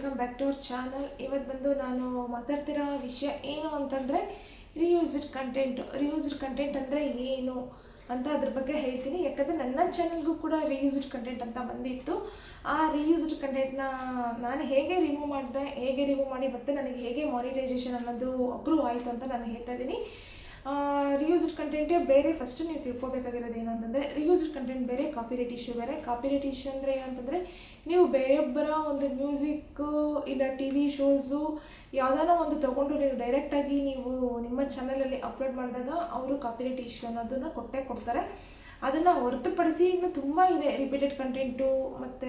Welcome back to our channel ಇವತ್ತು ಬಂದು ನಾನು ಮಾತಾಡ್ತಿರೋ ವಿಷಯ ಏನು ಅಂತಂದರೆ ರಿಯೂಸ್ಡ್ ಕಂಟೆಂಟ್ ರಿಯೂಸ್ಡ್ ಕಂಟೆಂಟ್ ಅಂದರೆ ಏನು ಅಂತ ಅದ್ರ ಬಗ್ಗೆ ಹೇಳ್ತೀನಿ. ಯಾಕಂದರೆ ನನ್ನ ಚಾನಲ್ಗೂ ಕೂಡ ರಿಯೂಸ್ಡ್ ಕಂಟೆಂಟ್ ಅಂತ ಬಂದಿತ್ತು. ಆ ರಿಯೂಸ್ಡ್ ಕಂಟೆಂಟ್ನ ನಾನು ಹೇಗೆ ರಿಮೂವ್ ಮಾಡಿದೆ, ಹೇಗೆ ರಿಮೂವ್ ಮಾಡಿ ಮತ್ತೆ ನನಗೆ ಹೇಗೆ ಮಾನಿಟೈಸೇಷನ್ ಅನ್ನೋದು ಅಪ್ರೂವ್ ಆಯಿತು ಅಂತ ನಾನು ಹೇಳ್ತಾ ಇದ್ದೀನಿ. ರಿಯೂಸ್ಡ್ ಕಂಟೆಂಟೇ ಬೇರೆ ಫಸ್ಟ್ ನೀವು ತಿಳ್ಕೊಬೇಕಾಗಿರೋದು ಏನು ಅಂತಂದರೆ ರಿಯೂಸ್ಡ್ ಕಂಟೆಂಟ್ ಬೇರೆ ಕಾಪಿರೈಟ್ ಇಶ್ಯೂ ಬೇರೆ. ಕಾಪಿರೈಟ್ ಇಶ್ಯೂ ಅಂದರೆ ಏನಂತಂದರೆ ನೀವು ಬೇರೆಯೊಬ್ಬರ ಒಂದು ಮ್ಯೂಸಿಕ್ ಇಲ್ಲ ಟಿ ವಿ ಶೋಸು ಯಾವ್ದಾನ ಒಂದು ತೊಗೊಂಡು ನೀವು ಡೈರೆಕ್ಟಾಗಿ ನೀವು ನಿಮ್ಮ ಚಾನಲಲ್ಲಿ ಅಪ್ಲೋಡ್ ಮಾಡಿದಾಗ ಅವರು ಕಾಪಿರೈಟ್ ಇಶ್ಯೂ ಅನ್ನೋದನ್ನು ಕೊಟ್ಟೇ ಕೊಡ್ತಾರೆ. ಅದನ್ನು ಹೊರತುಪಡಿಸಿ ಇನ್ನು ತುಂಬ ಇದೆ ರಿಪೀಟೆಡ್ ಕಂಟೆಂಟು ಮತ್ತು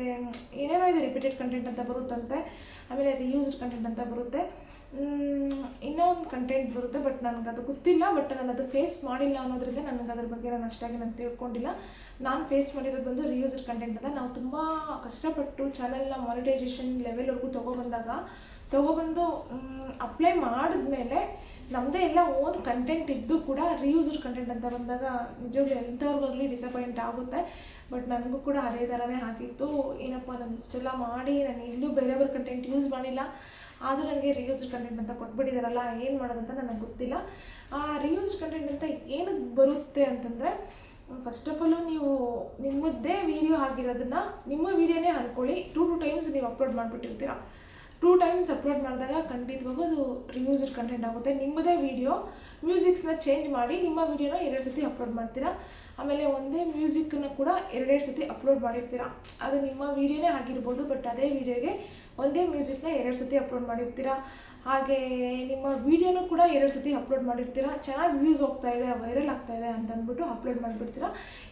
ಏನೇನೋ ಇದೆ ರಿಪೀಟೆಡ್ ಕಂಟೆಂಟ್ ಅಂತ ಬರುತ್ತಂತೆ. ಆಮೇಲೆ ರಿಯೂಸ್ಡ್ ಕಂಟೆಂಟ್ ಅಂತ ಬರುತ್ತೆ. ಇನ್ನೂ ಒಂದು ಕಂಟೆಂಟ್ ಬರುತ್ತೆ ಬಟ್ ನನಗೆ ಅದು ಗೊತ್ತಿಲ್ಲ ಬಟ್ ನಾನು ಅದು ಫೇಸ್ ಮಾಡಿಲ್ಲ ಅನ್ನೋದ್ರಿಂದ ನನಗೆ ಅದ್ರ ಬಗ್ಗೆ ನಾನು ಅಷ್ಟಾಗಿ ನಾನು ತಿಳ್ಕೊಂಡಿಲ್ಲ. ನಾನು ಫೇಸ್ ಮಾಡಿರೋದು ಬಂದು ರಿಯೂಸರ್ ಕಂಟೆಂಟ್ ಅಂತ. ನಾವು ತುಂಬ ಕಷ್ಟಪಟ್ಟು ಚಾನೆಲ್ನ ಮಾನಿಟೈಸೇಷನ್ ಲೆವೆಲ್ವರೆಗೂ ತೊಗೊಬಂದಾಗ ತೊಗೊಬಂದು ಅಪ್ಲೈ ಮಾಡಿದ್ಮೇಲೆ ನಮ್ಮದೇ ಎಲ್ಲ ಓನ್ ಕಂಟೆಂಟ್ ಇದ್ದು ಕೂಡ ರಿಯೂಸ್ಡ್ ಕಂಟೆಂಟ್ ಅಂತ ಬಂದಾಗ ನಿಜವಾಗ್ಲೂ ಎಂಥವ್ರಿಗಾಗಲಿ ಡಿಸಪಾಯಿಂಟ್ ಆಗುತ್ತೆ. ಬಟ್ ನನಗೂ ಕೂಡ ಅದೇ ಥರನೇ ಆಗಿತ್ತು. ಏನಪ್ಪ ನಾನು ಇಷ್ಟೆಲ್ಲ ಮಾಡಿ, ನಾನು ಎಲ್ಲೂ ಬೇರೆಯವ್ರ ಕಂಟೆಂಟ್ ಯೂಸ್ ಮಾಡಿಲ್ಲ. ಆದರೂ ನನಗೆ ರಿಯೂಸ್ಡ್ ಕಂಟೆಂಟ್ ಅಂತ ಕೊಟ್ಬಿಟ್ಟಿದಾರಲ್ಲ, ಏನು ಮಾಡೋದಂತ ನನಗೆ ಗೊತ್ತಿಲ್ಲ. ಆ ರಿಯೂಸ್ಡ್ ಕಂಟೆಂಟ್ ಅಂತ ಏನಕ್ಕೆ ಬರುತ್ತೆ ಅಂತಂದರೆ ಫಸ್ಟ್ ಆಫ್ ಆಲು ನೀವು ನಿಮ್ಮದ್ದೇ ವಿಡಿಯೋ ಆಗಿರೋದನ್ನ ನಿಮ್ಮ ವಿಡಿಯೋನೇ ಅಂದ್ಕೊಳ್ಳಿ ಟೂ ಟು ಟೈಮ್ಸ್ ನೀವು ಅಪ್ಲೋಡ್ ಮಾಡಿಬಿಟ್ಟಿರ್ತೀರ. ಟೂ ಟೈಮ್ಸ್ ಅಪ್ಲೋಡ್ ಮಾಡಿದಾಗ ಖಂಡಿತವಾಗೂ ಅದು ರಿಯೂಸ್ಡ್ ಕಂಟೆಂಟ್ ಆಗುತ್ತೆ. ನಿಮ್ಮದೇ ವಿಡಿಯೋ ಮ್ಯೂಸಿಕ್ಸ್ನ ಚೇಂಜ್ ಮಾಡಿ ನಿಮ್ಮ ವಿಡಿಯೋನ ಎರಡು ಸತಿ ಅಪ್ಲೋಡ್ ಮಾಡ್ತೀರಾ? ಆಮೇಲೆ ಒಂದೇ ಮ್ಯೂಸಿಕ್ಕನ್ನು ಕೂಡ ಎರಡೆರಡು ಸತಿ ಅಪ್ಲೋಡ್ ಮಾಡಿರ್ತೀರ? ಅದು ನಿಮ್ಮ ವಿಡಿಯೋನೇ ಆಗಿರ್ಬೋದು ಬಟ್ ಅದೇ ವಿಡಿಯೋಗೆ ಒಂದೇ ಮ್ಯೂಸಿಕ್ನ ಎರಡು ಸತಿ ಅಪ್ಲೋಡ್ ಮಾಡಿರ್ತೀರಾ? ಹಾಗೆ ನಿಮ್ಮ ವಿಡಿಯೋನೂ ಕೂಡ ಎರಡು ಸತಿ ಅಪ್ಲೋಡ್ ಮಾಡಿರ್ತೀರ? ಚೆನ್ನಾಗಿ ವ್ಯೂಸ್ ಹೋಗ್ತಾ ಇದೆ ವೈರಲ್ ಆಗ್ತಾ ಇದೆ ಅಂತ ಅಂದ್ಬಿಟ್ಟು ಅಪ್ಲೋಡ್ ಮಾಡಿಬಿಡ್ತೀರ?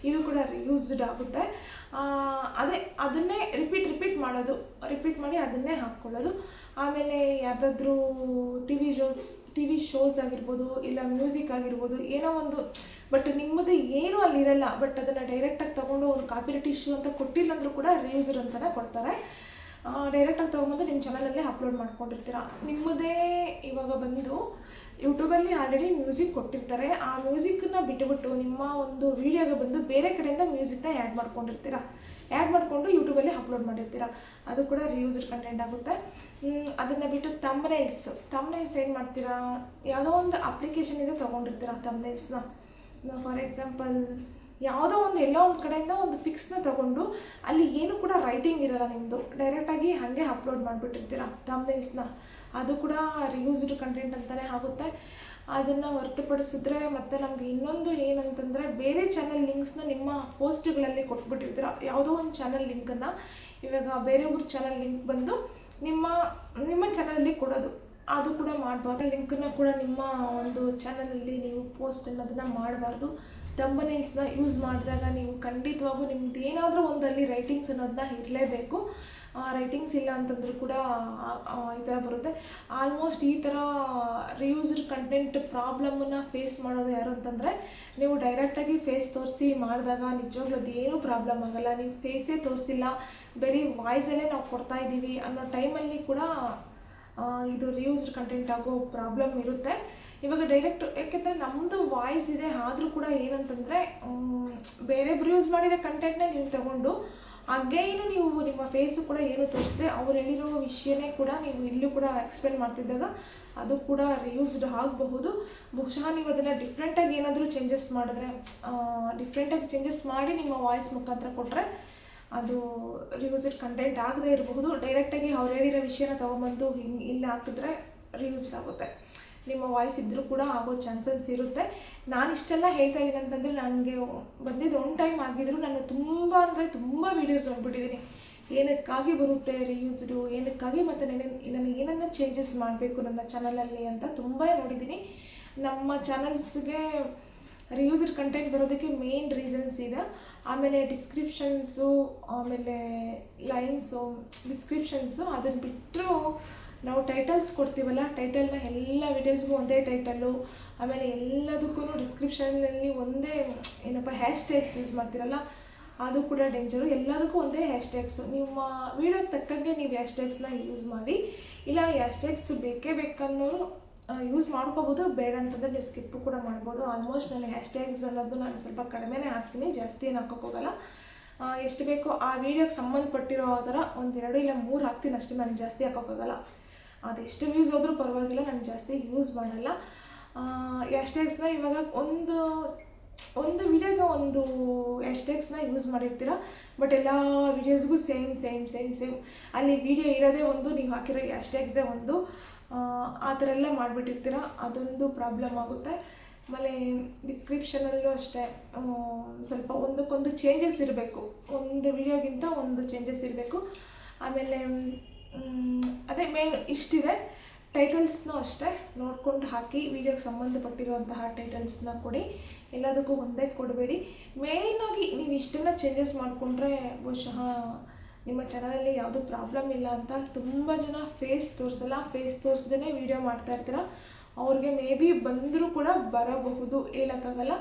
ಇದು ಕೂಡ ಯೂಸ್ಡ್ ಆಗುತ್ತೆ. ಅದೇ, ಅದನ್ನೇ ರಿಪೀಟ್ ರಿಪೀಟ್ ಮಾಡೋದು. ರಿಪೀಟ್ ಮಾಡಿ ಅದನ್ನೇ ಹಾಕ್ಕೊಳ್ಳೋದು. ಆಮೇಲೆ ಯಾವುದಾದ್ರೂ T V shows T V shows ಆಗಿರ್ಬೋದು, ಇಲ್ಲ ಮ್ಯೂಸಿಕ್ ಆಗಿರ್ಬೋದು, ಏನೋ ಒಂದು ಬಟ್ ನಿಮ್ಮದು ಏನೂ ಅಲ್ಲಿರಲ್ಲ. ಬಟ್ ಅದನ್ನು ಡೈರೆಕ್ಟಾಗಿ ತೊಗೊಂಡು ಒಂದು ಕಾಪಿರೈಟ್ ಇಶ್ಯೂ ಅಂತ ಕೊಟ್ಟಿಲ್ಲ ಅಂದರೂ ಕೂಡ ರಿಯೂಸ್ಡ್ ಅಂತಲೇ ಕೊಡ್ತಾರೆ. ಡೈರೆಕ್ಟಾಗಿ ತೊಗೊಂಬಂದು ನಿಮ್ಮ ಚಾನಲಲ್ಲೇ ಅಪ್ಲೋಡ್ ಮಾಡ್ಕೊಂಡಿರ್ತೀರ. ನಿಮ್ಮದೇ ಇವಾಗ ಬಂದು ಯೂಟ್ಯೂಬಲ್ಲಿ ಆಲ್ರೆಡಿ ಮ್ಯೂಸಿಕ್ ಕೊಟ್ಟಿರ್ತಾರೆ. ಆ ಮ್ಯೂಸಿಕ್ಕನ್ನ ಬಿಟ್ಟುಬಿಟ್ಟು ನಿಮ್ಮ ಒಂದು ವೀಡಿಯೋಗೆ ಬಂದು ಬೇರೆ ಕಡೆಯಿಂದ ಮ್ಯೂಸಿಕ್ನ ಆ್ಯಡ್ ಮಾಡ್ಕೊಂಡಿರ್ತೀರ. ಆ್ಯಡ್ ಮಾಡಿಕೊಂಡು ಯೂಟ್ಯೂಬಲ್ಲಿ ಅಪ್ಲೋಡ್ ಮಾಡಿರ್ತೀರ. ಅದು ಕೂಡ ರಿಯೂಸ್ಡ್ ಕಂಟೆಂಟ್ ಆಗುತ್ತೆ. ಅದನ್ನು ಬಿಟ್ಟು ತಮ್ನೈಲ್ಸ್ ತಮ್ನೈಲ್ಸ್ ಏನು ಮಾಡ್ತೀರಾ? ಯಾವುದೋ ಒಂದು ಅಪ್ಲಿಕೇಶನಿಂದ ತೊಗೊಂಡಿರ್ತೀರ ತಮ್ನೈಲ್ಸ್ನ ಫಾರ್ ಎಕ್ಸಾಂಪಲ್ ಯಾವುದೋ ಒಂದು ಎಲ್ಲೋ ಒಂದು ಕಡೆಯಿಂದ ಒಂದು ಪಿಕ್ಸ್ನ ತಗೊಂಡು ಅಲ್ಲಿ ಏನು ಕೂಡ ರೈಟಿಂಗ್ ಇರಲ್ಲ ನಿಮ್ಮದು ಡೈರೆಕ್ಟಾಗಿ ಹಾಗೆ ಅಪ್ಲೋಡ್ ಮಾಡಿಬಿಟ್ಟಿರ್ತೀರ ಥಂಬ್ನೇಲ್ಸ್ನ ಅದು ಕೂಡ ರಿಯೂಸ್ಡ್ ಕಂಟೆಂಟ್ ಅಂತಲೇ ಆಗುತ್ತೆ. ಅದನ್ನು ಹೊರತುಪಡಿಸಿದ್ರೆ ಮತ್ತು ನಮಗೆ ಇನ್ನೊಂದು ಏನಂತಂದರೆ ಬೇರೆ ಚಾನಲ್ ಲಿಂಕ್ಸ್ನ ನಿಮ್ಮ ಪೋಸ್ಟ್ಗಳಲ್ಲಿ ಕೊಟ್ಬಿಟ್ಟಿರ್ತೀರ. ಯಾವುದೋ ಒಂದು ಚಾನಲ್ ಲಿಂಕನ್ನು ಇವಾಗ ಬೇರೆ ಚಾನಲ್ ಲಿಂಕ್ ಬಂದು ನಿಮ್ಮ ನಿಮ್ಮ ಚಾನಲಲ್ಲಿ ಕೊಡೋದು. ಅದು ಕೂಡ ಮಾಡಬಾರ್ದು. ಲಿಂಕನ್ನು ಕೂಡ ನಿಮ್ಮ ಒಂದು ಚಾನಲಲ್ಲಿ ನೀವು ಪೋಸ್ಟ್ ಅನ್ನೋದನ್ನು ಮಾಡಬಾರ್ದು. ತಂಬನೇಲ್ಸ್ನ ಯೂಸ್ ಮಾಡಿದಾಗ ನೀವು ಖಂಡಿತವಾಗೂ ನಿಮ್ದು ಏನಾದರೂ ಒಂದಲ್ಲಿ ರೈಟಿಂಗ್ಸ್ ಅನ್ನೋದನ್ನ ಇರಲೇಬೇಕು. ರೈಟಿಂಗ್ಸ್ ಇಲ್ಲ ಅಂತಂದ್ರೂ ಕೂಡ ಈ ಥರ ಬರುತ್ತೆ. ಆಲ್ಮೋಸ್ಟ್ ಈ ಥರ ರಿಯೂಸ್ಡ್ ಕಂಟೆಂಟ್ ಪ್ರಾಬ್ಲಮನ್ನು ಫೇಸ್ ಮಾಡೋದು ಯಾರು ಅಂತಂದರೆ, ನೀವು ಡೈರೆಕ್ಟಾಗಿ ಫೇಸ್ ತೋರಿಸಿ ಮಾಡಿದಾಗ ನಿಜವಾಗ್ಲೂ ಅದೇನೂ ಪ್ರಾಬ್ಲಮ್ ಆಗಲ್ಲ. ನೀವು ಫೇಸೇ ತೋರಿಸಿಲ್ಲ. ಬರೀ ವಾಯ್ಸಲ್ಲೇ ನಾವು ಕೊಡ್ತಾ ಇದ್ದೀವಿ ಅನ್ನೋ ಟೈಮಲ್ಲಿ ಕೂಡ ಇದು ರಿಯೂಸ್ಡ್ ಕಂಟೆಂಟ್ ಆಗೋ ಪ್ರಾಬ್ಲಮ್ ಇರುತ್ತೆ. ಇವಾಗ ಡೈರೆಕ್ಟ್ ಯಾಕೆಂದರೆ ನಮ್ಮದು ವಾಯ್ಸ್ ಇದೆ, ಆದರೂ ಕೂಡ ಏನಂತಂದರೆ ಬೇರೆಬ್ರು ಯೂಸ್ ಮಾಡಿರೋ ಕಂಟೆಂಟ್ನ ನೀವು ತಗೊಂಡು ಅಗೈನು ನೀವು ನಿಮ್ಮ ಫೇಸು ಕೂಡ ಏನು ತೋರಿಸಿದೆ, ಅವ್ರು ಹೇಳಿರೋ ವಿಷಯನೇ ಕೂಡ ನೀವು ಇಲ್ಲೂ ಕೂಡ ಎಕ್ಸ್ಪ್ಲೇನ್ ಮಾಡ್ತಿದ್ದಾಗ ಅದು ಕೂಡ ರಿಯೂಸ್ಡ್ ಆಗಬಹುದು. ಬಹುಶಃ ನೀವು ಅದನ್ನು ಡಿಫ್ರೆಂಟಾಗಿ ಏನಾದರೂ ಚೇಂಜಸ್ ಮಾಡಿದ್ರೆ ಡಿಫ್ರೆಂಟಾಗಿ ಚೇಂಜಸ್ ಮಾಡಿ ನಿಮ್ಮ ವಾಯ್ಸ್ ಮುಖಾಂತರ ಕೊಟ್ಟರೆ ಅದು ರಿಯೂಸ್ಡ್ ಕಂಟೆಂಟ್ ಆಗದೇ ಇರಬಹುದು. ಡೈರೆಕ್ಟಾಗಿ ಅವ್ರು ಹೇಳಿರೋ ವಿಷಯನ ತೊಗೊಂಬಂದು ಹಿಂಗೆ ಇಲ್ಲಿ ಹಾಕಿದ್ರೆ ರಿಯೂಸ್ಡ್ ಆಗುತ್ತೆ. ನಿಮ್ಮ ವಾಯ್ಸ್ ಇದ್ದರೂ ಕೂಡ ಆಗೋ ಚಾನ್ಸಸ್ ಇರುತ್ತೆ. ನಾನು ಇಷ್ಟೆಲ್ಲ ಹೇಳ್ತಾ ಇದ್ದೀನಿ ಅಂತಂದರೆ ನನಗೆ ಬಂದಿದ್ದು ಒನ್ ಟೈಮ್ ಆಗಿದ್ರು ನಾನು ತುಂಬ ಅಂದರೆ ತುಂಬ ವೀಡಿಯೋಸ್ ನೋಡ್ಬಿಟ್ಟಿದ್ದೀನಿ ಏನಕ್ಕಾಗಿ ಬರುತ್ತೆ ರಿಯೂಸ್ಡು ಏನಕ್ಕಾಗಿ ಮತ್ತು ನನಗೆ ನಾನು ಏನನ್ನ ಚೇಂಜಸ್ ಮಾಡಬೇಕು ನನ್ನ ಚಾನಲಲ್ಲಿ ಅಂತ ತುಂಬ ನೋಡಿದ್ದೀನಿ ನಮ್ಮ ಚಾನಲ್ಸ್ಗೆ ರಿಯೂಸ್ಡ್ ಕಂಟೆಂಟ್ ಬರೋದಕ್ಕೆ ಮೇನ್ ರೀಸನ್ಸ್ ಇದೆ. ಆಮೇಲೆ ಡಿಸ್ಕ್ರಿಪ್ಷನ್ಸು ಆಮೇಲೆ ಲೈನ್ಸು ಡಿಸ್ಕ್ರಿಪ್ಷನ್ಸು ಅದನ್ನು ಬಿಟ್ಟರು ನಾವು ಟೈಟಲ್ಸ್ ಕೊಡ್ತೀವಲ್ಲ ಟೈಟಲ್ನ ಎಲ್ಲ ವಿಡಿಯೋಸ್ಗೂ ಒಂದೇ ಟೈಟಲ್ಲು ಆಮೇಲೆ ಎಲ್ಲದಕ್ಕೂ ಡಿಸ್ಕ್ರಿಪ್ಷನಲ್ಲಿ ಒಂದೇ, ಏನಪ್ಪ ಹ್ಯಾಶ್ ಟ್ಯಾಗ್ಸ್ ಯೂಸ್ ಮಾಡ್ತೀರಲ್ಲ, ಅದು ಕೂಡ ಡೇಂಜರು ಎಲ್ಲದಕ್ಕೂ ಒಂದೇ ಹ್ಯಾಶ್ ಟ್ಯಾಗ್ಸು ನಿಮ್ಮ ವೀಡಿಯೋಗೆ ತಕ್ಕಂಗೆ ನೀವು ಹ್ಯಾಶ್ ಟ್ಯಾಗ್ಸ್ನ ಯೂಸ್ ಮಾಡಿ, ಇಲ್ಲ ಹ್ಯಾಶ್ ಟ್ಯಾಗ್ಸ್ ಬೇಕೇ ಬೇಕನ್ನೋರು ಯೂಸ್ ಮಾಡ್ಕೋಬೋದು. ಬೇಡ ಅಂತಂದರೆ ನೀವು ಸ್ಕಿಪ್ಪು ಕೂಡ ಮಾಡ್ಬೋದು. ಆಲ್ಮೋಸ್ಟ್ ನಾನು ಹ್ಯಾಶ್ ಟ್ಯಾಗ್ಸ್ ಅನ್ನೋದು ನಾನು ಸ್ವಲ್ಪ ಕಡಿಮೆನೇ ಹಾಕ್ತೀನಿ. ಜಾಸ್ತಿ ಏನು ಹಾಕೋಕ್ಕೋಗಲ್ಲ ಎಷ್ಟು ಬೇಕೋ ಆ ವೀಡಿಯೋಗೆ ಸಂಬಂಧಪಟ್ಟಿರೋ ಥರ ಒಂದೆರಡು ಇಲ್ಲ ಮೂರು ಹಾಕ್ತೀನಿ ಅಷ್ಟೇ. ನಾನು ಜಾಸ್ತಿ ಹಾಕೋಕ್ಕಾಗಲ್ಲ ಅದೆಷ್ಟು ವ್ಯೂಸ್ ಆದರೂ ಪರವಾಗಿಲ್ಲ ನಾನು ಜಾಸ್ತಿ ಯೂಸ್ ಮಾಡಲ್ಲ ಎಷ್ಟೆಕ್ಸ್ನ ಇವಾಗ ಒಂದು ಒಂದು ವಿಡಿಯೋಗೆ ಒಂದು ಎಷ್ಟೆಕ್ಸ್ನ ಯೂಸ್ ಮಾಡಿರ್ತೀರ? ಬಟ್ ಎಲ್ಲ ವೀಡಿಯೋಸ್ಗೂ ಸೇಮ್ ಸೇಮ್ ಸೇಮ್ ಸೇಮ್ ಅಲ್ಲಿ ವಿಡಿಯೋ ಇರೋದೇ ಒಂದು ನೀವು ಹಾಕಿರೋ ಎಷ್ಟೆಕ್ಸೇ ಒಂದು. ಆ, ಥರ ಎಲ್ಲ ಮಾಡಿಬಿಟ್ಟಿರ್ತೀರ? ಅದೊಂದು ಪ್ರಾಬ್ಲಮ್ ಆಗುತ್ತೆ. ಆಮೇಲೆ ಡಿಸ್ಕ್ರಿಪ್ಷನಲ್ಲೂ ಅಷ್ಟೇ. ಸ್ವಲ್ಪ ಒಂದಕ್ಕೊಂದು ಚೇಂಜಸ್ ಇರಬೇಕು. ಒಂದು ವಿಡಿಯೋಗಿಂತ ಒಂದು ಚೇಂಜಸ್ ಇರಬೇಕು. ಆಮೇಲೆ ಅದೇ ಮೇನ್ ಇಷ್ಟಿದೆ. ಟೈಟಲ್ಸ್ನೂ ಅಷ್ಟೇ. ನೋಡ್ಕೊಂಡು ಹಾಕಿ ವಿಡಿಯೋಗೆ ಸಂಬಂಧಪಟ್ಟಿರುವಂತಹ ಟೈಟಲ್ಸ್ನ ಕೊಡಿ. ಎಲ್ಲದಕ್ಕೂ ಒಂದೇ ಕೊಡಬೇಡಿ. ಮೇಯ್ನಾಗಿ ನೀವು ಇಷ್ಟನ್ನು ಚೇಂಜಸ್ ಮಾಡಿಕೊಂಡ್ರೆ ಬಹುಶಃ ನಿಮ್ಮ ಚಾನಲಲ್ಲಿ ಯಾವುದೂ ಪ್ರಾಬ್ಲಮ್ ಇಲ್ಲ ಅಂತ ತುಂಬ ಜನ ಫೇಸ್ ತೋರಿಸಲ್ಲ. ಫೇಸ್ ತೋರಿಸ್ದೇ ವಿಡಿಯೋ ಮಾಡ್ತಾ ಇರ್ತೀರ. ಅವ್ರಿಗೆ ಮೇ ಬಿ ಬಂದರೂ ಕೂಡ ಬರಬಹುದು, ಹೇಳೋಕ್ಕಾಗಲ್ಲ.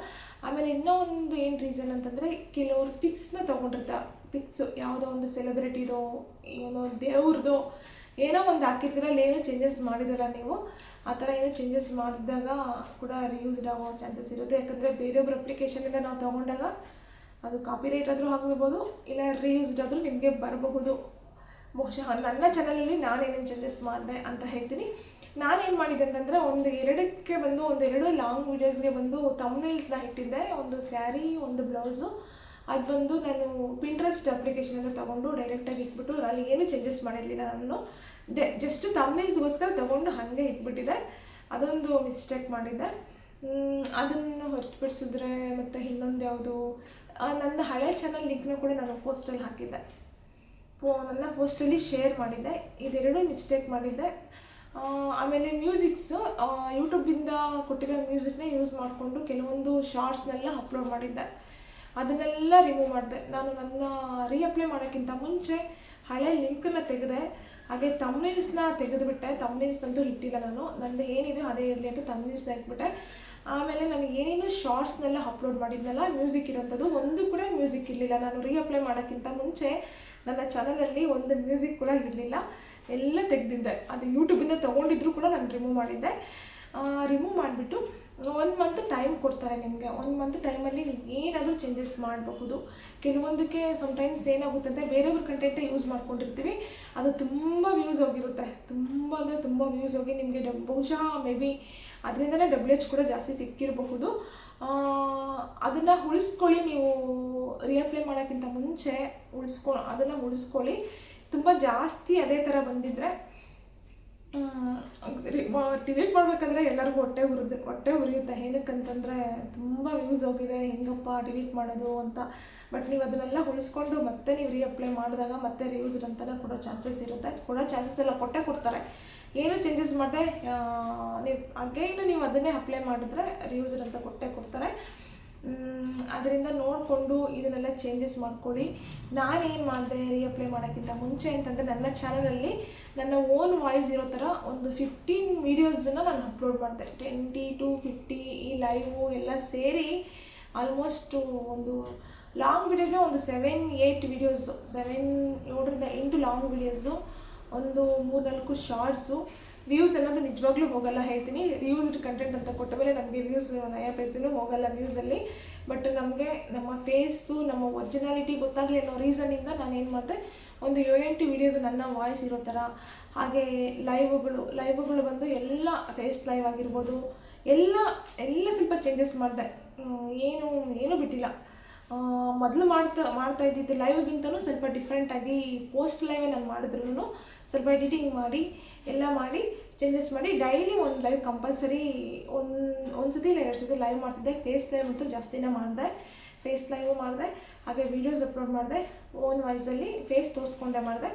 ಆಮೇಲೆ ಇನ್ನೂ ಒಂದು ಏನು ರೀಸನ್ ಅಂತಂದರೆ, ಕೆಲವರು ಪಿಕ್ಸ್ನ ತೊಗೊಂಡಿರ್ತಾರೆ ಪಿಕ್ಸು ಯಾವುದೋ ಒಂದು ಸೆಲೆಬ್ರಿಟಿದೋ ಏನೋ ದೇವ್ರದ್ದು ಏನೋ ಒಂದು ಹಾಕಿರ್ತೀರಲ್ಲ ಏನೋ ಚೇಂಜಸ್ ಮಾಡಿದಿರ ನೀವು, ಆ ಥರ ಏನೋ ಚೇಂಜಸ್ ಮಾಡಿದಾಗ ಕೂಡ ರಿಯೂಸ್ಡ್ ಆಗೋ ಚಾನ್ಸಸ್ ಇರುತ್ತೆ. ಯಾಕಂದರೆ ಬೇರೆಯೊಬ್ಬರ ಅಪ್ಲಿಕೇಶನಿಂದ ನಾವು ತೊಗೊಂಡಾಗ ಅದು ಕಾಪಿ ರೇಟ್ ಆದರೂ ಆಗಿರ್ಬೋದು ಇಲ್ಲ ರಿಯೂಸ್ಡ್ ಆದರೂ ನಿಮಗೆ ಬರಬಹುದು. ಬಹುಶಃ ನನ್ನ ಚಾನಲಲ್ಲಿ ನಾನೇನೇನು ಚೇಂಜಸ್ ಮಾಡಿದೆ ಅಂತ ಹೇಳ್ತೀನಿ. ನಾನೇನು ಮಾಡಿದೆ ಅಂತಂದರೆ ಒಂದು ಎರಡಕ್ಕೆ ಬಂದು, ಒಂದು ಎರಡು ಲಾಂಗ್ ವೀಡಿಯೋಸ್ಗೆ ಬಂದು ತಮ್ನೇಲ್ಸ್ನ ಇಟ್ಟಿದ್ದೆ. ಒಂದು ಸ್ಯಾರಿ ಒಂದು ಬ್ಲೌಸು ಅದು ಬಂದು ನಾನು ಪಿಂಟ್ರೆಸ್ಟ್ ಅಪ್ಲಿಕೇಶನಿಂದ ತೊಗೊಂಡು ಡೈರೆಕ್ಟಾಗಿ ಇಟ್ಬಿಟ್ಟು ನಾನು ಏನು ಚೇಂಜಸ್ ಮಾಡಿರಲಿಲ್ಲ ನಾನು. ಡೆ ಜಸ್ಟ್ ತಮ್ನೇಲ್ಸ್ಗೋಸ್ಕರ ತೊಗೊಂಡು ಹಾಗೆ ಇಟ್ಬಿಟ್ಟಿದ್ದೆ ಅದೊಂದು ಮಿಸ್ಟೇಕ್ ಮಾಡಿದ್ದೆ ಅದನ್ನು ಹೊರತುಪಡಿಸಿದ್ರೆ ಮತ್ತು ಇನ್ನೊಂದು ಯಾವುದು? ನನ್ನ ಹಳೆ ಚಾನಲ್ ಲಿಂಕ್ನ ಕೂಡ ನಾನು ಪೋಸ್ಟಲ್ಲಿ ಹಾಕಿದ್ದೆ. ಪೋ, ನನ್ನ ಪೋಸ್ಟಲ್ಲಿ ಶೇರ್ ಮಾಡಿದ್ದೆ. ಇದೆರಡೂ ಮಿಸ್ಟೇಕ್ ಮಾಡಿದ್ದೆ. ಆಮೇಲೆ ಮ್ಯೂಸಿಕ್ಸ್ ಯೂಟ್ಯೂಬಿಂದ ಕೊಟ್ಟಿರೋ ಮ್ಯೂಸಿಕ್ನ ಯೂಸ್ ಮಾಡಿಕೊಂಡು ಕೆಲವೊಂದು ಶಾರ್ಟ್ಸ್ನೆಲ್ಲ ಅಪ್ಲೋಡ್ ಮಾಡಿದ್ದೆ. ಅದನ್ನೆಲ್ಲ ರಿಮೂವ್ ಮಾಡಿದೆ. ನಾನು ನನ್ನ ರೀಅಪ್ಲೈ ಮಾಡೋಕ್ಕಿಂತ ಮುಂಚೆ ಹಳೆ ಲಿಂಕನ್ನು ತೆಗೆದೆ, ಹಾಗೆ ತಮ್ನೀಲ್ಸ್ನ ತೆಗೆದುಬಿಟ್ಟೆ. ತಮ್ನೀಲ್ಸ್ನಂತೂ ಇಟ್ಟಿಲ್ಲ ನಾನು. ನಂದು ಏನಿದೆ ಅದೇ ಇರಲಿ ಅಂತ ತಮ್ನೀಲ್ಸ್ನ ಇಟ್ಬಿಟ್ಟೆ ಆಮೇಲೆ ನನಗೆ ಏನೇನು ಶಾರ್ಟ್ಸ್ನೆಲ್ಲ ಅಪ್ಲೋಡ್ ಮಾಡಿದ್ನಲ್ಲ ಮ್ಯೂಸಿಕ್ ಇರೋಂಥದ್ದು, ಒಂದು ಕೂಡ ಮ್ಯೂಸಿಕ್ ಇರಲಿಲ್ಲ. ನಾನು ರೀಅಪ್ಲೈ ಮಾಡೋಕ್ಕಿಂತ ಮುಂಚೆ ನನ್ನ ಚಾನಲಲ್ಲಿ ಒಂದು ಮ್ಯೂಸಿಕ್ ಕೂಡ ಇರಲಿಲ್ಲ. ಎಲ್ಲ ತೆಗೆದಿದ್ದೆ. ಅದು ಯೂಟ್ಯೂಬಿಂದ ತೊಗೊಂಡಿದ್ರು ಕೂಡ ನಾನು ರಿಮೂವ್ ಮಾಡಿದ್ದೆ. ರಿಮೂವ್ ಮಾಡಿಬಿಟ್ಟು ಒಂದು ಮಂತ್ ಟೈಮ್ ಕೊಡ್ತಾರೆ ನಿಮಗೆ. ಒಂದು ಮಂತ್ ಟೈಮಲ್ಲಿ ನೀವು ಏನಾದರೂ ಚೇಂಜಸ್ ಮಾಡಬಹುದು. ಕೆಲವೊಂದಕ್ಕೆ ಸಮ್ಟೈಮ್ಸ್ ಏನಾಗುತ್ತೆ ಅಂದರೆ ಬೇರೆಯವ್ರ ಕಂಟೆಂಟೇ ಯೂಸ್ ಮಾಡ್ಕೊಂಡಿರ್ತೀವಿ. ಅದು ತುಂಬ ವ್ಯೂಸ್ ಹೋಗಿರುತ್ತೆ. ತುಂಬ ಅಂದರೆ ತುಂಬ ವ್ಯೂಸ್ ಹೋಗಿ ನಿಮಗೆ ಡ ಬಹುಶಃ ಮೇ ಬಿ ಅದರಿಂದನೇ ಡಬ್ಲ್ಯೂ ಎಚ್ ಕೂಡ ಜಾಸ್ತಿ ಸಿಕ್ಕಿರಬಹುದು. ಅದನ್ನು ಉಳಿಸ್ಕೊಳ್ಳಿ ನೀವು ರಿಅಪ್ಲೈ ಮಾಡೋಕ್ಕಿಂತ ಮುಂಚೆ ಉಳಿಸ್ಕೊ, ಅದನ್ನು ಉಳಿಸ್ಕೊಳ್ಳಿ. ತುಂಬ ಜಾಸ್ತಿ ಅದೇ ಥರ ಬಂದಿದ್ದರೆ ಡಿಲೀಟ್ ಮಾಡಬೇಕಂದ್ರೆ ಎಲ್ಲರಿಗೂ ಹೊಟ್ಟೆ ಉರಿದು, ಹೊಟ್ಟೆ ಉರಿಯುತ್ತೆ. ಏನಕ್ಕಂತಂದರೆ ತುಂಬ ವ್ಯೂಸ್ ಹೋಗಿದೆ. ಹೆಂಗಪ್ಪ ಡಿಲೀಟ್ ಮಾಡೋದು ಅಂತ. ಬಟ್ ನೀವು ಅದನ್ನೆಲ್ಲ ಉಳಿಸ್ಕೊಂಡು ಮತ್ತೆ ನೀವು ರೀಅಪ್ಲೈ ಮಾಡಿದಾಗ ಮತ್ತೆ ರೀಯೂಸ್ಡ್ ಅಂತಲೇ ಕೊಡೋ ಚಾನ್ಸಸ್ ಇರುತ್ತೆ. ಕೊಡೋ ಚಾನ್ಸಸ್ ಎಲ್ಲ ಕೊಟ್ಟೆ ಕೊಡ್ತಾರೆ. ಏನು ಚೇಂಜಸ್ ಮಾಡಿದೆ ನೀವು ಅಗೈನು ನೀವು ಅದನ್ನೇ ಅಪ್ಲೈ ಮಾಡಿದ್ರೆ ರೀಯೂಸ್ಡ್ ಅಂತ ಕೊಟ್ಟೆ ಕೊಡ್ತಾರೆ. ಅದರಿಂದ ನೋಡಿಕೊಂಡು ಇದನ್ನೆಲ್ಲ ಚೇಂಜಸ್ ಮಾಡ್ಕೊಳ್ಳಿ. ನಾನೇನು ಮಾಡಿದೆ ರೀಅಪ್ಲೈ ಮಾಡೋಕ್ಕಿಂತ ಮುಂಚೆ ಅಂತಂದರೆ ನನ್ನ ಚಾನಲಲ್ಲಿ ನನ್ನ ಓನ್ ವಾಯ್ಸ್ ಇರೋ ಥರ ಒಂದು ಫಿಫ್ಟೀನ್ ವೀಡಿಯೋಸನ್ನು ನಾನು ಅಪ್ಲೋಡ್ ಮಾಡಿದೆ. ಟ್ವೆಂಟಿ ಟು ಫಿಫ್ಟಿ ಈ ಲೈವು ಎಲ್ಲ ಸೇರಿ ಆಲ್ಮೋಸ್ಟು ಒಂದು ಲಾಂಗ್ ವೀಡಿಯೋಸೇ ಒಂದು ಸೆವೆನ್ ಏಯ್ಟ್ ವೀಡಿಯೋಸು ಸೆವೆನ್ ಏಳರಿಂದ ಎಂಟು ಲಾಂಗ್ ವೀಡಿಯೋಸು ಒಂದು ಮೂರ್ನಾಲ್ಕು ಶಾರ್ಟ್ಸು ವ್ಯೂಸ್ ಅನ್ನೋದು ನಿಜವಾಗ್ಲೂ ಹೋಗಲ್ಲ ಹೇಳ್ತೀನಿ. ರಿಯೂಸ್ಡ್ ಕಂಟೆಂಟ್ ಅಂತ ಕೊಟ್ಟ ಮೇಲೆ ನಮಗೆ ವ್ಯೂಸ್ ನಯ ಪೈಸೆನೂ ಹೋಗಲ್ಲ ವ್ಯೂಸಲ್ಲಿ ಬಟ್ ನಮಗೆ ನಮ್ಮ ಫೇಸು ನಮ್ಮ ಒರಿಜಿನಾಲಿಟಿ ಗೊತ್ತಾಗಲಿ ಅನ್ನೋ ರೀಸನಿಂದ ನಾನು ಏನು ಮಾಡಿದೆ, ಒಂದು ಏಳೆಂಟು ವೀಡಿಯೋಸ್ ನನ್ನ ವಾಯ್ಸ್ ಇರೋ ಥರ, ಹಾಗೆ ಲೈವ್ಗಳು ಲೈವ್ಗಳು ಬಂದು ಎಲ್ಲ ಫೇಸ್ ಲೈವ್ ಆಗಿರ್ಬೋದು. ಎಲ್ಲ ಎಲ್ಲ ಸ್ವಲ್ಪ ಚೇಂಜಸ್ ಮಾಡಿದೆ. ಏನು, ಏನೂ ಬಿಟ್ಟಿಲ್ಲ. ಮೊದಲು ಮಾಡ್ತಾ ಮಾಡ್ತಾ ಇದ್ದಿದ್ದು ಲೈವ್ಗಿಂತಲೂ ಸ್ವಲ್ಪ ಡಿಫ್ರೆಂಟಾಗಿ ಪೋಸ್ಟ್ ಲೈವೇ ನಾನು ಮಾಡಿದ್ರು ಸ್ವಲ್ಪ ಎಡಿಟಿಂಗ್ ಮಾಡಿ, ಎಲ್ಲ ಮಾಡಿ ಚೇಂಜಸ್ ಮಾಡಿ ಡೈಲಿ ಒಂದು ಲೈವ್ ಕಂಪಲ್ಸರಿ ಒಂದು ಒಂದು ಸತಿ ಇಲ್ಲ ಎರಡು ಸತಿ ಲೈವ್ ಮಾಡ್ತಿದ್ದೆ. ಫೇಸ್ ಲೈವ್ ಅಂತೂ ಜಾಸ್ತಿನೇ ಮಾಡಿದೆ. ಫೇಸ್ ಲೈವು ಮಾಡಿದೆ. ಹಾಗೆ ವೀಡಿಯೋಸ್ ಅಪ್ಲೋಡ್ ಮಾಡಿದೆ. ಓನ್ ವಾಯ್ಸಲ್ಲಿ ಫೇಸ್ ತೋರಿಸ್ಕೊಂಡೆ ಮಾಡಿದೆ.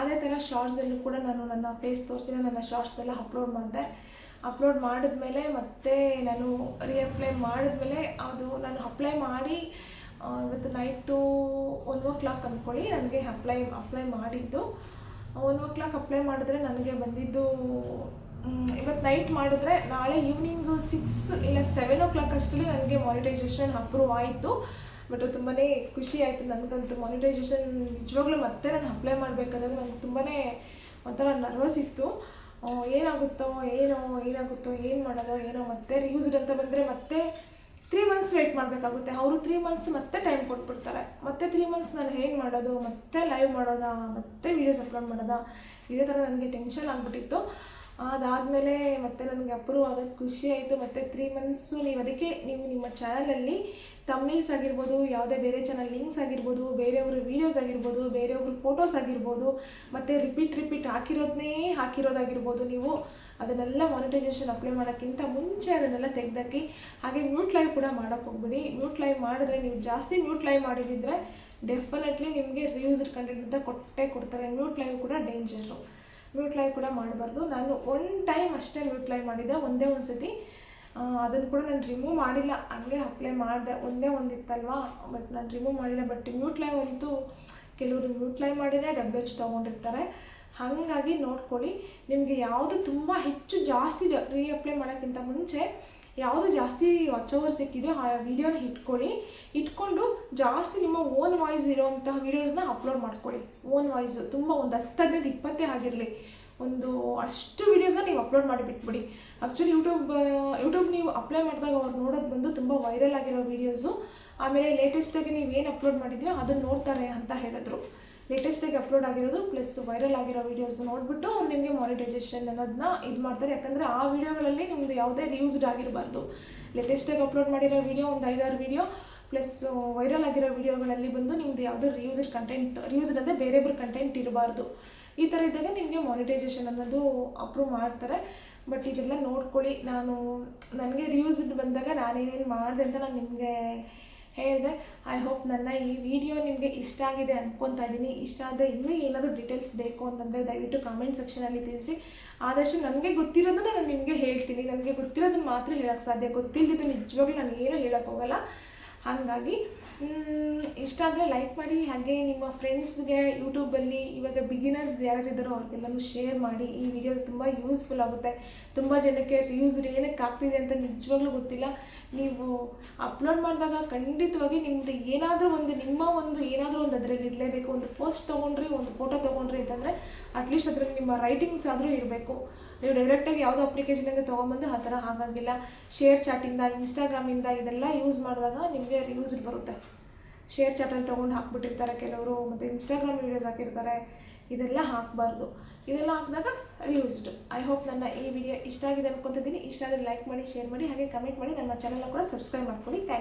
ಅದೇ ಥರ ಶಾರ್ಟ್ಸಲ್ಲೂ ಕೂಡ ನಾನು ನನ್ನ ಫೇಸ್ ತೋರಿಸಿ ನನ್ನ ಶಾರ್ಟ್ಸ್ನೆಲ್ಲ ಅಪ್ಲೋಡ್ ಮಾಡಿದೆ. ಅಪ್ಲೋಡ್ ಮಾಡಿದ್ಮೇಲೆ ಮತ್ತೆ ನಾನು ರೀಅಪ್ಲೈ ಮಾಡಿದ್ಮೇಲೆ ಅದು ನಾನು ಅಪ್ಲೈ ಮಾಡಿ ಇವತ್ತು ನೈಟು ಒನ್ ಓ ಕ್ಲಾಕ್ ಅಂದ್ಕೊಳ್ಳಿ ನನಗೆ ಅಪ್ಲೈ ಅಪ್ಲೈ ಮಾಡಿದ್ದು. ಒನ್ ಓ ಕ್ಲಾಕ್ ಅಪ್ಲೈ ಮಾಡಿದ್ರೆ ನನಗೆ ಬಂದಿದ್ದು ಇವತ್ತು ನೈಟ್ ಮಾಡಿದ್ರೆ ನಾಳೆ ಈವ್ನಿಂಗ್ ಸಿಕ್ಸ್ ಇಲ್ಲ ಸೆವೆನ್ ಓ ಕ್ಲಾಕ್ ಅಷ್ಟರಲ್ಲಿ ನನಗೆ ಮಾನಿಟೈಸೇಷನ್ ಅಪ್ರೂವ್ ಆಯಿತು. ಬಟ್ ತುಂಬಾ ಖುಷಿ ಆಯಿತು. ನನಗಂತೂ ಮಾನಿಟೈಸೇಷನ್ ನಿಜವಾಗ್ಲೂ ಮತ್ತೆ ನಾನು ಅಪ್ಲೈ ಮಾಡಬೇಕಾದ್ರೆ ನನಗೆ ತುಂಬಾ ಒಂಥರ ನರ್ವಸ್ ಇತ್ತು. ಏನಾಗುತ್ತೋ, ಏನೋ, ಏನಾಗುತ್ತೋ, ಏನು ಮಾಡೋದೋ, ಏನೋ ಮತ್ತೆ ರಿಯೂಸ್ಡ್ ಅಂತ ಬಂದರೆ ಮತ್ತೆ ವೆಯ್ಟ್ ಮಾಡಬೇಕಾಗುತ್ತೆ. ಅವರು ತ್ರೀ ಮಂತ್ಸ್ ಮತ್ತೆ ಟೈಮ್ ಕೊಟ್ಬಿಡ್ತಾರೆ. ಮತ್ತೆ ತ್ರೀ ಮಂತ್ಸ್ ನಾನು ಹೇಗೆ ಮಾಡೋದು, ಮತ್ತೆ ಲೈವ್ ಮಾಡೋದಾ, ಮತ್ತೆ ವೀಡಿಯೋಸ್ ಅಪ್ಲೋಡ್ ಮಾಡೋದಾ, ಇದೇ ಥರ ನನಗೆ ಟೆನ್ಷನ್ ಆಗಿಬಿಟ್ಟಿತ್ತು. ಅದಾದಮೇಲೆ ಮತ್ತೆ ನನಗೆ ಅಪ್ರೂವ್ ಆಗೋದು ಖುಷಿ ಆಯಿತು. ಮತ್ತು ತ್ರೀ ಮಂತ್ಸು ನೀವು ಅದಕ್ಕೆ ನೀವು ನಿಮ್ಮ ಚಾನಲಲ್ಲಿ ತಮ್ನೀಲ್ಸ್ ಆಗಿರ್ಬೋದು, ಯಾವುದೇ ಬೇರೆ ಚಾನಲ್ ಲಿಂಕ್ಸ್ ಆಗಿರ್ಬೋದು, ಬೇರೆಯವ್ರ ವೀಡಿಯೋಸ್ ಆಗಿರ್ಬೋದು, ಬೇರೆಯವ್ರ ಫೋಟೋಸ್ ಆಗಿರ್ಬೋದು, ಮತ್ತು ರಿಪೀಟ್ ರಿಪೀಟ್ ಹಾಕಿರೋದನ್ನೇ ಹಾಕಿರೋದಾಗಿರ್ಬೋದು, ನೀವು ಅದನ್ನೆಲ್ಲ ಮಾನಿಟೈಸೇಷನ್ ಅಪ್ಲೈ ಮಾಡೋಕ್ಕಿಂತ ಮುಂಚೆ ಅದನ್ನೆಲ್ಲ ತೆಗ್ದಾಕಿ ಹಾಗೆ ಮ್ಯೂಟ್ ಲೈವ್ ಕೂಡ ಮಾಡೋಕ್ಕೆ ಹೋಗ್ಬಿಡಿ. ಮ್ಯೂಟ್ ಲೈವ್ ಮಾಡಿದ್ರೆ ನೀವು ಜಾಸ್ತಿ ಮ್ಯೂಟ್ ಲೈವ್ ಮಾಡಿದಿದ್ರೆ ಡೆಫಿನೆಟ್ಲಿ ನಿಮಗೆ ರಿಯೂಸ್ಡ್ ಕಂಟೆಂಟ್ ಅಂತ ಕೊಟ್ಟೇ ಕೊಡ್ತಾರೆ. ಮ್ಯೂಟ್ ಲೈವ್ ಕೂಡ ಡೇಂಜರು ಮ್ಯೂಟ್ ಲೈವ್ ಕೂಡ ಮಾಡಬಾರ್ದು. ನಾನು ಒನ್ ಟೈಮ್ ಅಷ್ಟೇ ರಿಪ್ಲೈ ಮಾಡಿದ್ದೆ ಒಂದೇ ಒಂದು ಸತಿ ಅದನ್ನು ಕೂಡ ನಾನು ರಿಮೂವ್ ಮಾಡಿಲ್ಲ. ಹಂಗೆ ಅಪ್ಲೈ ಮಾಡಿದೆ. ಒಂದೇ ಒಂದಿತ್ತಲ್ವಾ? ಬಟ್ ನಾನು ರಿಮೂವ್ ಮಾಡಿಲ್ಲ. ಬಟ್ ಮ್ಯೂಟ್ ಲೈವ್ ಅಂತೂ ಕೆಲವರು ಮ್ಯೂಟ್ಲೈ ಮಾಡಿನೇ ಡಬ್ಬೆ ಹೆಚ್ಚು ತೊಗೊಂಡಿರ್ತಾರೆ. ಹಾಗಾಗಿ ನೋಡ್ಕೊಳ್ಳಿ. ನಿಮಗೆ ಯಾವುದು ತುಂಬ ಹೆಚ್ಚು ಜಾಸ್ತಿ ರೀ ಅಪ್ಲೈ ಮಾಡೋಕ್ಕಿಂತ ಮುಂಚೆ ಯಾವುದು ಜಾಸ್ತಿ ವಾಚ್ ಓವರ್ ಸಿಕ್ಕಿದೆಯೋ ಆ ವಿಡಿಯೋನ ಇಟ್ಕೊಳ್ಳಿ. ಇಟ್ಕೊಂಡು ಜಾಸ್ತಿ ನಿಮ್ಮ ಓನ್ ವಾಯ್ಸ್ ಇರೋವಂತಹ ವೀಡಿಯೋಸ್ನ ಅಪ್ಲೋಡ್ ಮಾಡ್ಕೊಳ್ಳಿ. ಓನ್ ವಾಯ್ಸು ತುಂಬ ಒಂದು ಹತ್ತು ಹದಿನೈದು ಇಪ್ಪತ್ತೇ ಆಗಿರಲಿ. ಒಂದು ಅಷ್ಟು ವೀಡಿಯೋಸ್ನ ನೀವು ಅಪ್ಲೋಡ್ ಮಾಡಿ ಬಿಟ್ಬಿಡಿ. ಆ್ಯಕ್ಚುಲಿ ಯೂಟ್ಯೂಬ್ ಯೂಟ್ಯೂಬ್ ನೀವು ಅಪ್ಲೈ ಮಾಡಿದಾಗ ಅವ್ರು ನೋಡೋದು ಬಂದು ತುಂಬ ವೈರಲ್ ಆಗಿರೋ ವೀಡಿಯೋಸು ಆಮೇಲೆ ಲೇಟೆಸ್ಟಾಗಿ ನೀವು ಏನು ಅಪ್ಲೋಡ್ ಮಾಡಿದ್ಯೋ ಅದನ್ನು ನೋಡ್ತಾರೆ ಅಂತ ಹೇಳಿದ್ರು. ಲೇಟೆಸ್ಟಾಗಿ ಅಪ್ಲೋಡ್ ಆಗಿರೋದು ಪ್ಲಸ್ ವೈರಲ್ ಆಗಿರೋ ವೀಡಿಯೋಸ್ ನೋಡಿಬಿಟ್ಟು ಅವ್ರು ನಿಮಗೆ ಮಾನಿಟೈಸೇಷನ್ ಅನ್ನೋದನ್ನ ಇದು ಮಾಡ್ತಾರೆ. ಯಾಕಂದರೆ ಆ ವೀಡಿಯೋಗಳಲ್ಲಿ ನಿಮ್ದು ಯಾವುದೇ ರಿಯೂಸ್ಡ್ ಆಗಿರಬಾರ್ದು. ಲೇಟೆಸ್ಟಾಗಿ ಅಪ್ಲೋಡ್ ಮಾಡಿರೋ ವೀಡಿಯೋ ಒಂದು ಐದಾರು ವೀಡಿಯೋ ಪ್ಲಸ್ ವೈರಲ್ ಆಗಿರೋ ವೀಡಿಯೋಗಳಲ್ಲಿ ಬಂದು ನಿಮ್ದು ಯಾವುದೇ ರಿಯೂಸ್ಡ್ ಕಂಟೆಂಟ್ ರಿಯೂಸ್ಡ್ ಅಂದರೆ ಬೇರೆ ಬೇರೆ ಕಂಟೆಂಟ್ ಇರಬಾರ್ದು. ಈ ಥರ ಇದ್ದಾಗ ನಿಮಗೆ ಮಾನಿಟೈಸೇಷನ್ ಅನ್ನೋದು ಅಪ್ರೂವ್ ಮಾಡ್ತಾರೆ. ಬಟ್ ಇದೆಲ್ಲ ನೋಡ್ಕೊಳ್ಳಿ. ನಾನು, ನನಗೆ ರಿಯೂಸ್ಡ್ ಬಂದಾಗ ನಾನೇನೇನು ಮಾಡಿದೆ ಅಂತ ನಾನು ನಿಮಗೆ ಹೇಳಿದೆ ಐ ಹೋಪ್ ನನ್ನ ಈ ವಿಡಿಯೋ ನಿಮಗೆ ಇಷ್ಟ ಆಗಿದೆ ಅಂದ್ಕೊತಾ ಇದ್ದೀನಿ. ಇಷ್ಟ ಆದರೆ ಇನ್ನೂ ಏನಾದರೂ ಡೀಟೇಲ್ಸ್ ಬೇಕು ಅಂತಂದರೆ ದಯವಿಟ್ಟು ಕಾಮೆಂಟ್ ಸೆಕ್ಷನಲ್ಲಿ ತಿಳಿಸಿ. ಆದಷ್ಟು ನನಗೆ ಗೊತ್ತಿರೋದನ್ನ ನಾನು ನಿಮಗೆ ಹೇಳ್ತೀನಿ. ನನಗೆ ಗೊತ್ತಿರೋದನ್ನ ಮಾತ್ರ ಹೇಳೋಕ್ಕೆ ಸಾಧ್ಯ. ಗೊತ್ತಿಲ್ಲದಿದ್ದು ನಿಜವಾಗ್ಲೂ ನಾನು ಏನೂ ಹೇಳೋಕ್ಕೆ ಹೋಗಲ್ಲ. ಹಾಗಾಗಿ ಇಷ್ಟ ಆದರೆ ಲೈಕ್ ಮಾಡಿ, ಹಾಗೆ ನಿಮ್ಮ ಫ್ರೆಂಡ್ಸ್ಗೆ ಯೂಟ್ಯೂಬಲ್ಲಿ ಇವಾಗ ಬಿಗಿನರ್ಸ್ ಯಾರ್ಯಾರಿದ್ದಾರೋ ಅವ್ರಿಗೆಲ್ಲನೂ ಶೇರ್ ಮಾಡಿ, ಈ ವಿಡಿಯೋ ತುಂಬ ಯೂಸ್ಫುಲ್ ಆಗುತ್ತೆ. ತುಂಬ ಜನಕ್ಕೆ ಯೂಸ್ ಏನಕ್ಕೆ ಆಗ್ತಿದೆ ಅಂತ ನಿಜವಾಗ್ಲೂ ಗೊತ್ತಿಲ್ಲ. ನೀವು ಅಪ್ಲೋಡ್ ಮಾಡಿದಾಗ ಖಂಡಿತವಾಗಿ ನಿಮ್ಮದು ಏನಾದರೂ ಒಂದು, ನಿಮ್ಮ ಒಂದು ಏನಾದರೂ ಒಂದು ಅದರಲ್ಲಿ ಇರಲೇಬೇಕು. ಒಂದು ಪೋಸ್ಟ್ ತೊಗೊಂಡ್ರಿ, ಒಂದು ಫೋಟೋ ತೊಗೊಂಡ್ರಿ ಅಂತಂದರೆ ಅಟ್ಲೀಸ್ಟ್ ಅದರಲ್ಲಿ ನಿಮ್ಮ ರೈಟಿಂಗ್ಸ್ ಆದರೂ ಇರಬೇಕು. ನೀವು ಡೈರೆಕ್ಟಾಗಿ ಯಾವುದೋ ಅಪ್ಲಿಕೇಶನಿಂದ ತೊಗೊಂಬಂದು ಆ ಥರ ಹಾಗಾಗಿಲ್ಲ. ಶೇರ್ ಚಾಟಿಂದ ಇನ್ಸ್ಟಾಗ್ರಾಮಿಂದ ಇದೆಲ್ಲ ಯೂಸ್ ಮಾಡಿದಾಗ ನಿಮಗೆ ರಿಯೂಸ್ಡ್ ಬರುತ್ತೆ. ಶೇರ್ ಚಾಟಲ್ಲಿ ತೊಗೊಂಡು ಹಾಕ್ಬಿಟ್ಟಿರ್ತಾರೆ ಕೆಲವರು, ಮತ್ತು ಇನ್ಸ್ಟಾಗ್ರಾಮ್ ವೀಡಿಯೋಸ್ ಹಾಕಿರ್ತಾರೆ. ಇದೆಲ್ಲ ಹಾಕಬಾರ್ದು. ಇದೆಲ್ಲ ಹಾಕಿದಾಗ ಯೂಸ್ಡ್ ಐ ಹೋಪ್ ನನ್ನ ಈ ವಿಡಿಯೋ ಇಷ್ಟ ಆಗಿದೆ ಅನ್ಕೊತಿದ್ದೀನಿ. ಇಷ್ಟ ಆದರೆ ಲೈಕ್ ಮಾಡಿ ಶೇರ್ ಮಾಡಿ, ಹಾಗೆ ಕಮೆಂಟ್ ಮಾಡಿ. ನನ್ನ ಚಾನಲ್ನ ಕೂಡ ಸಬ್ಸ್ಕ್ರೈಬ್ ಮಾಡ್ಕೊಳ್ಳಿ. ಥ್ಯಾಂಕ್